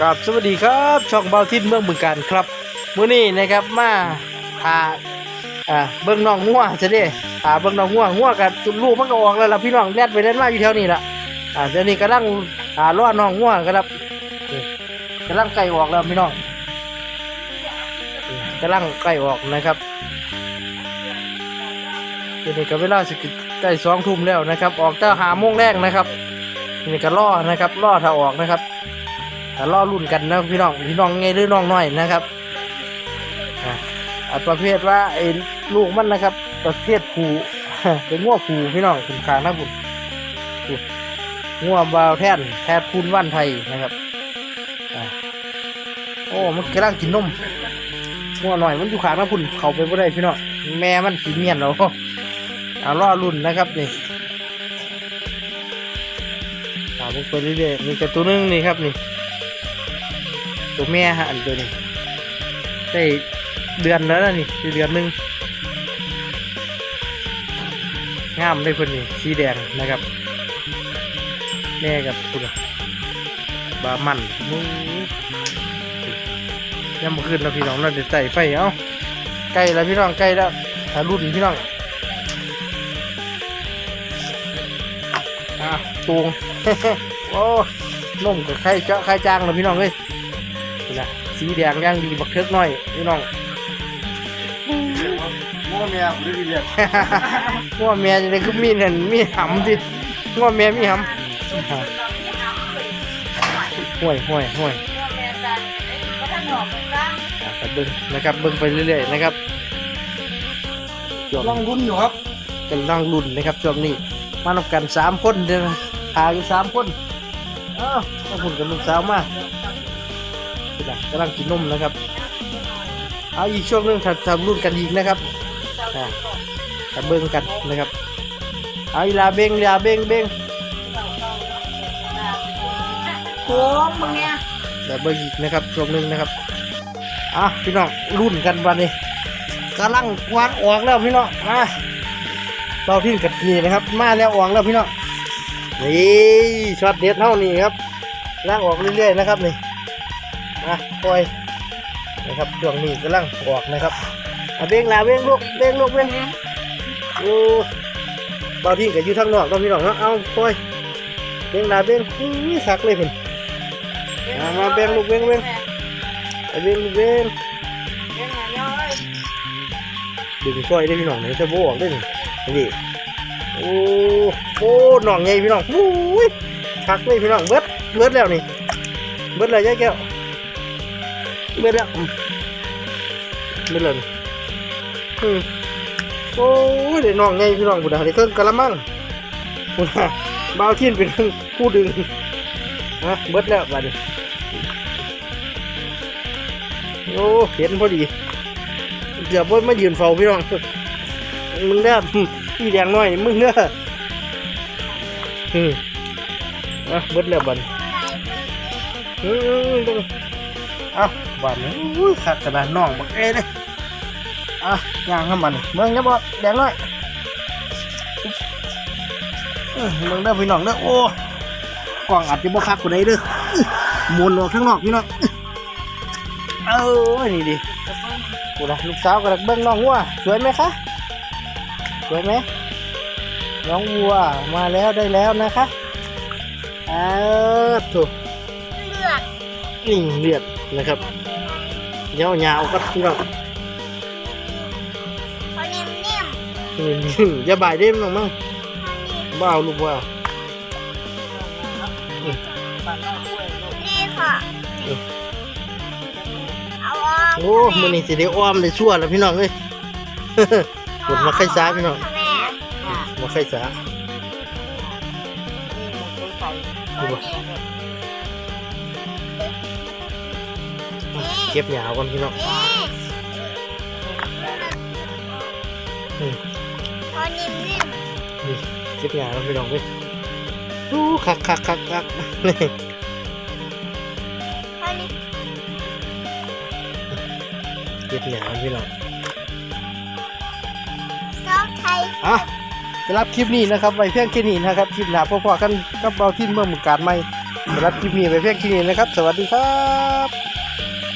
กับสวัสดีครับช่องเบาทินเมืองบึงการครับมื้อนี้นะครับมาหาอ่าเบิ่งน้องงัวจะได้หาเบิ่งน้องงัวงัวกับลูกมันก็ออกแล้วล่ะพี่น้องแล่นไปเล่นมาอยู่แถวนี้ล่ะอ่าเดี๋ยวนี้กำลังหาล่อน้องงัวครับนี่กำลังไก่ออกแล้วพี่น้องนี่กำลังไก่ออกนะครับเดี๋ยวนี้ก็เวลาสิใกล้สองทุ่มแล้วนะครับ ออกแต่หาโมงแรกนะครับนี่ก็ล่อนะครับล่อถ้าออกนะครับ แต่ล่อรุ่นกันนะพี่น้องพี่น้องไงหรือน้องน้อยนะครับอะอันประเภทว่าไอ้ลูกมันนะครับ ประเภทผูเป็นง้วผูพี่น้องคุณคางนะบุญง้วบาวแท่นแทนคุณว่านไทยนะครับอะโอ้มันกำลังกินนมง้วหน่อยมันอยู่ขางนะพุ่นเขาไปบ่ได้พี่น้องแม่มันสีเมียนเราเอาล่อรุ่นนะครับนี่ตามไปเรื่อยๆมีกระตัวนึงนี่ครับนี่ ตัวแม่ฮะอันตัวนี้ได้เดือนแล้วนะนี่เดือนหนึงงามได้เพิ่นนี่สีแดงนะครับแม่กับคุณบามันมุ้งยังมาขึ้นแล้วพี่น้องเราเดี๋ยวใส่ไฟเอ้าใกล้แล้วพี่น้องใกล้แล้วถ้ารุ่นพี่น้องอะตูงโอ้นุ่มกับไข่เจาะไข่จางแล้วพี่น้องเอ้ย นี่นะสีแดงย่างดีบักเทิกน้อยพี่น้องง้อเมียผมได้ยินเรียกง้อแม่จะได้ก็มีนั่นมีหำสิง้อแม่มีหำห่วยห่วยห่วยอะครับเบิ้งนะครับเบิ้งไปเรื่อยๆนะครับช่วงลองรุ่นอยู่ครับกำลังรุ่นนะครับช่วงนี้มานำกันสามคนเด้อหาอยู่สามคนเอ้าต้องคุณกับลูกสาวมานี่นะ กำลังกินนมนะครับ เอาอีกช่วงหนึงถ้าทำรุ่นกันอีกนะครับอ่าจะเบิ้งกันนะครับ เอาอีลาเบงอีลาเบงเบงโค้งมึงเนี่ยเดี๋ยวเบิ้งอีกนะครับช่วงหนึงนะครับอะพี่น้องรุ่นกันวันนี้กำลังวางออกแล้วพี่น้องมาเราทิ้งกัดนี่นะครับ มาแล้วออกแล้วพี่น้องนี่ช็อตเด็ดเท่านี้ครับล่างออกเรื่อยๆนะครับนี่ อะปล่อยนะครับช่วงนี้กำลังออกนะครับเอาเบงลาเบงลูกเบงลูกเบงโอ้เบาทิ้งกับอยู่ทางนอกต้องพี่น้องเนาะเอาปล่อยเบ่งหน้าเบ่งนี่คักเลยคุณมามาเบ่งลูกเบ่งเบ่งไอ้เบ่งลูกเบ่งเรื่องอะไรย่อยดึงปล่อยได้พี่น้องเนี่ยจะโบออกได้นี่นี่โอ้โอ้หน่องใหญ่พี่น้องอุ้ยคักเลยพี่น้องเบิดเบิดแล้วนี่เบิดเลยยายแก้ว เบิดแล้วอืมเล้วนี่อืมโอ้เดี๋ยวน้องไงพี่น้องบุญดาเดี๋ยวเครื่องกะละมังบุญดาบ่าวทิ้นเป็นผู้ดึงฮะเบิดแล้วบัดนี้โอ้เห็นพอดีเกือบว่ามายืนเฝ้าพี่น้องมึงเด้อพี่แดงน้อยมึงเด้ออืมอะเบิดแล้วบัดนี้อืม เบิ่งเอ้าบัดนี้อุ้ยขัดกระดานน้องบักเอ้เลยอะย่างให้มันเมืองเนี่ยบ่แดงน้อยเออเมืองเด้อพี่น้องเด้อโอ้กล่องอาจจะบ่คักกว่าใดเด้ออื้อหมุนออกข้างนอกพี่น้องอื้อเอ้ยนี่ดิกูนะลูกสาวกำลังเบิ่งน้องวัวสวยไหมคะสวยไหมน้องวัวมาแล้วได้แล้วนะคะเออถูกเลือดนี่เลือด นะครับยาวๆก็พี่น้องพอนิ่มนิ่มอืมอย่าบ่ายเด้มน้องมั้งพอนิ่มบ้าวลูกว่านี่ค่ะเอาออกโอ้มือนี่สิได้อ้อมได้ชั่วแล้วพี่น้องเอ้ยฝนมาไข่สาพี่น้องแม่มาไข่สา ก็บหยาวก่อนพี่น้องนี่อืมพอนิ่มนิ่มนี่เก็บหยาวแล้วพี่น้องเว้ยอู้คักคักคักคักนี่พอนิ่มเก็บหยาวพี่น้องซอกไทยอะสำหรับคลิปนี้นะครับไว้เพียงแค่นี้นะครับคลิปหน้าพบกันกับเราที่เมืองหมุกการใหม่สำหรับคลิปนี้ไปเพียงที่นี้นะครับ สวัสดีครับ